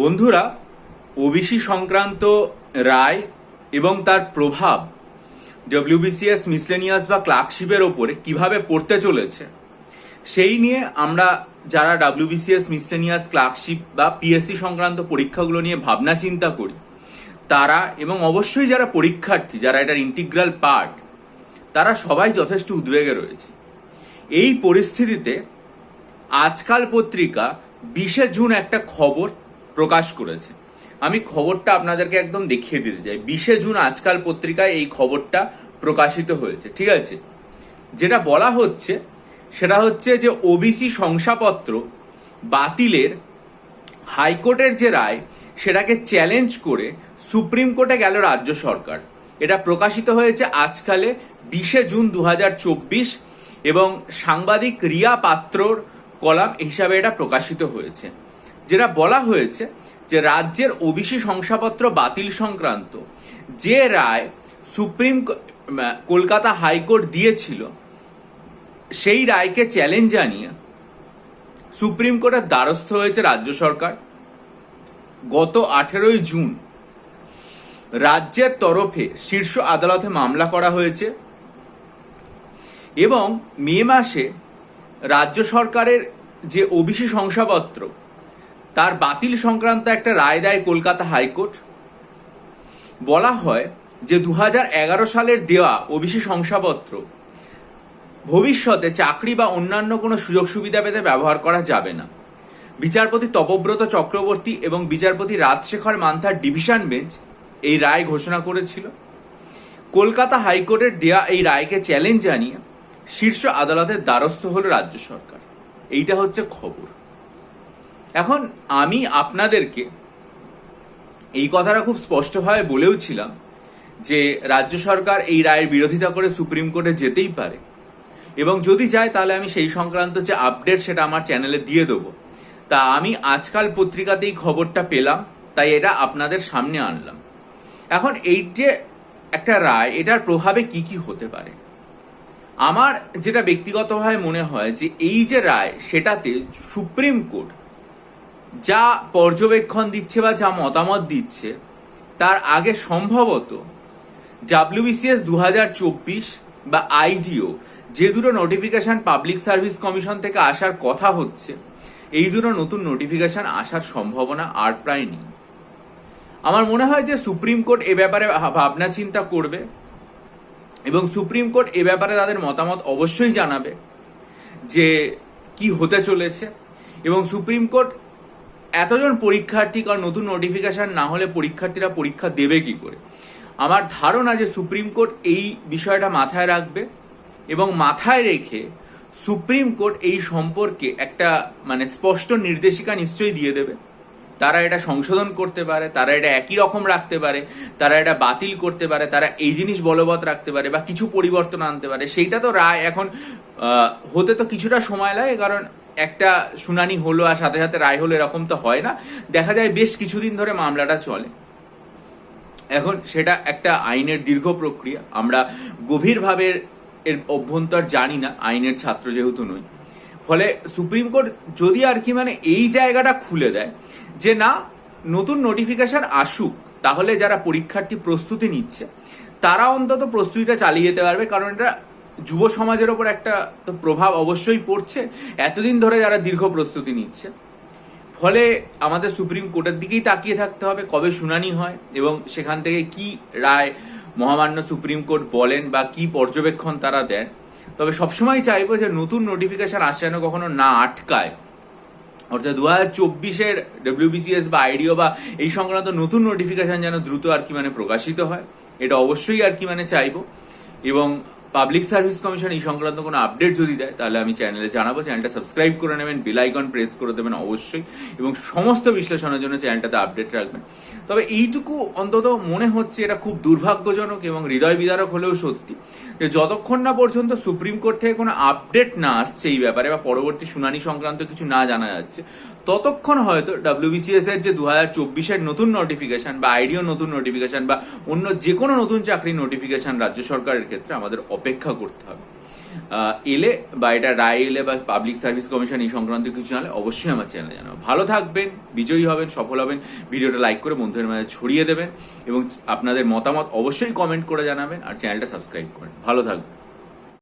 বন্ধুরা, ওবিসি সংক্রান্ত রায় এবং তার প্রভাব ডব্লিউবিসিএস মিসলেনিয়াস বা ক্লার্কশিপের ওপরে কীভাবে পড়তে চলেছে, সেই নিয়ে আমরা যারা ডাব্লিউবিসিএস মিসলেনিয়াস ক্লার্কশিপ বা পিএসসি সংক্রান্ত পরীক্ষাগুলো নিয়ে ভাবনা চিন্তা করি, তারা এবং অবশ্যই যারা পরীক্ষার্থী, যারা এটার ইন্টিগ্রাল পার্ট তারা সবাই যথেষ্ট উদ্বেগে রয়েছে। এই পরিস্থিতিতে আজকাল পত্রিকা বিশে জুন একটা খবর প্রকাশ করেছে। আমি খবরটা আপনাদেরকে একদম দেখিয়ে দিতে চাই। বিশে জুন আজকাল পত্রিকায় এই খবরটা প্রকাশিত হয়েছে, ঠিক আছে? যেটা বলা হচ্ছে, সেটা হচ্ছে যে ওবিসি শংসাপত্র বাতিলের হাইকোর্টের যে রায়, সেটাকে চ্যালেঞ্জ করে সুপ্রিম কোর্টে গেল রাজ্য সরকার। এটা প্রকাশিত হয়েছে আজকালে বিশে জুন দু হাজার চব্বিশ এবং সাংবাদিক রিয়া পাত্রর কলাম হিসাবে এটা প্রকাশিত হয়েছে। যেটা বলা হয়েছে যে রাজ্যের ওবিসি শংসাপত্র বাতিল সংক্রান্ত যে রায় সুপ্রিম কলকাতা হাইকোর্ট দিয়েছিল, সেই রায়কে চ্যালেঞ্জ জানিয়ে সুপ্রিম কোর্টের দ্বারস্থ হয়েছে রাজ্য সরকার। গত আঠেরোই জুন রাজ্যের তরফে শীর্ষ আদালতে মামলা করা হয়েছে এবং মে মাসে রাজ্য সরকারের যে ওবিসি শংসাপত্র তার বাতিল সংক্রান্ত একটা রায় দেয় কলকাতা হাইকোর্ট। বলা হয় যে দু হাজার এগারো সালের দেওয়া ওবিসি শংসাপত্র ভবিষ্যতে চাকরি বা অন্যান্য কোনো সুযোগ সুবিধা পেতে ব্যবহার করা যাবে না। বিচারপতি তপব্রত চক্রবর্তী এবং বিচারপতি রাজশেখর মান্থার ডিভিশন বেঞ্চ এই রায় ঘোষণা করেছিল। কলকাতা হাইকোর্টের দেয়া এই রায়কে চ্যালেঞ্জ জানিয়ে শীর্ষ আদালতের দ্বারস্থ হল রাজ্য সরকার। এইটা হচ্ছে খবর। এখন আমি আপনাদেরকে এই কথাটা খুব স্পষ্টভাবে বলেও ছিলাম যে রাজ্য সরকার এই রায়ের বিরোধিতা করে সুপ্রিম কোর্টে যেতেই পারে। এবং যদি যায়, তাহলে আমি সেই সংক্রান্ত যে আপডেট সেটা আমার চ্যানেলে দিয়ে দেবো। তা আমি আজকাল পত্রিকাতেই খবরটা পেলাম, তাই এটা আপনাদের সামনে আনলাম। এখন এই যে একটা রায়, এটার প্রভাবে কি কি হতে পারে? আমার যেটা ব্যক্তিগতভাবে মনে হয় যে এই যে রায়, সেটাতে সুপ্রিম কোর্ট যা পর্যবেক্ষণ দিচ্ছে বা যা মতামত দিচ্ছে, তার আগে সম্ভবত ডাব্লিউবিসিএস দু বা আইজিও যে দুটো নোটিফিকেশন পাবলিক সার্ভিস কমিশন থেকে আসার কথা হচ্ছে, এই দুটো নতুন নোটিফিকেশন আসার সম্ভাবনা আর প্রায় নেই। আমার মনে হয় যে সুপ্রিম কোর্ট এ ব্যাপারে ভাবনা চিন্তা করবে এবং সুপ্রিম কোর্ট এ ব্যাপারে তাদের মতামত অবশ্যই জানাবে যে কি হতে চলেছে এবং সুপ্রিম কোর্ট এতজন পরীক্ষার্থী কারণ নতুন নোটিফিকেশন না হলে পরীক্ষার্থীরা পরীক্ষা দেবে কি করে? আমার ধারণা যে সুপ্রিম কোর্ট এই বিষয়টা মাথায় রাখবে এবং মাথায় রেখে সুপ্রিম কোর্ট এই সম্পর্কে একটা মানে স্পষ্ট নির্দেশিকা নিশ্চয়ই দিয়ে দেবে। তারা এটা সংশোধন করতে পারে, তারা এটা একই রকম রাখতে পারে, তারা এটা বাতিল করতে পারে, তারা এই জিনিস বলবৎ রাখতে পারে বা কিছু পরিবর্তন আনতে পারে। সেইটা তো রায় এখন হতে তো কিছুটা সময় লাগে কারণ একটা শুনানি হলো আর সাথে সাথে রায় হলো, এরকম তো হয় না। দেখা যায় বেশ কিছুদিন ধরে মামলাটা চলে। এখন সেটা একটা আইনের দীর্ঘ প্রক্রিয়া। আমরা গভীরভাবে এর অভ্যন্তর জানি না, আইনের ছাত্র যেহেতু নই। ফলে সুপ্রিম কোর্ট যদি আর কি মানে এই জায়গাটা খুলে দেয় যে না, নতুন নোটিফিকেশন আসুক, তাহলে যারা পরীক্ষার্থী প্রস্তুতি নিচ্ছে, তারা অন্তত প্রস্তুতিটা চালিয়ে যেতে পারবে, কারণ এটা যুব সমাজের ওপর একটা তো প্রভাব অবশ্যই পড়ছে। এতদিন ধরে যারা দীর্ঘ প্রস্তুতি নিচ্ছে, ফলে আমাদের সুপ্রিম কোর্টের দিকেই তাকিয়ে থাকতে হবে, কবে শুনানি হয় এবং সেখান থেকে কি রায় মহামান্য সুপ্রিম কোর্ট বলেন বা কি পর্যবেক্ষণ তারা দেন। তবে সবসময় চাইব যে নতুন নোটিফিকেশন আসে যেন কখনো না আটকায়। অর্থাৎ দু হাজার চব্বিশের ডব্লিউবিসিএস বা আইডিও বা এই সংক্রান্ত নতুন নোটিফিকেশন যেন দ্রুত আর কি মানে প্রকাশিত হয়, এটা অবশ্যই আর কি মানে চাইব। এবং পাবলিক সার্ভিস কমিশন এই সংক্রান্ত কোনো আপডেট যদি দেয়, তাহলে আমি চ্যানেলে জানাব। চ্যানেলটা সাবস্ক্রাইব করে নেবেন বেল প্রেস করে দেবেন অবশ্যই, এবং সমস্ত বিশ্লেষণের জন্য চ্যানেলটাতে আপডেট রাখবেন। তবে এইটুকু অন্তত মনে হচ্ছে এটা খুব দুর্ভাগ্যজনক এবং হৃদয় বিদারক হলেও সত্যি। যে যতক্ষণ না পর্যন্ত সুপ্রিম কোর্ট থেকে কোনো আপডেট না আসছে এই ব্যাপারে বা পরবর্তী শুনানি সংক্রান্ত কিছু না জানা যাচ্ছে ততক্ষণ হয়তো ডাব্লিউবিসিএস এর যে দু হাজার চব্বিশের নতুন নোটিফিকেশন বা আইডিও নতুন নোটিফিকেশন বা অন্য যে কোনো নতুন চাকরির নোটিফিকেশন রাজ্য সরকারের ক্ষেত্রে আমাদের অপেক্ষা করতে হবে। এলে বা এটা রায় এলে বা পাবলিক সার্ভিস কমিশন এই সংক্রান্ত কিছু জানলে অবশ্যই আমার চ্যানেলে জানাব ভালো থাকবেন, বিজয়ী হবেন, সফল হবেন, ভিডিওটা লাইক করে বন্ধুদের মাঝে ছড়িয়ে দেবেন এবং আপনাদের মতামত অবশ্যই কমেন্ট করে জানাবেন আর চ্যানেলটা সাবস্ক্রাইব করেন ভালো থাকবেন।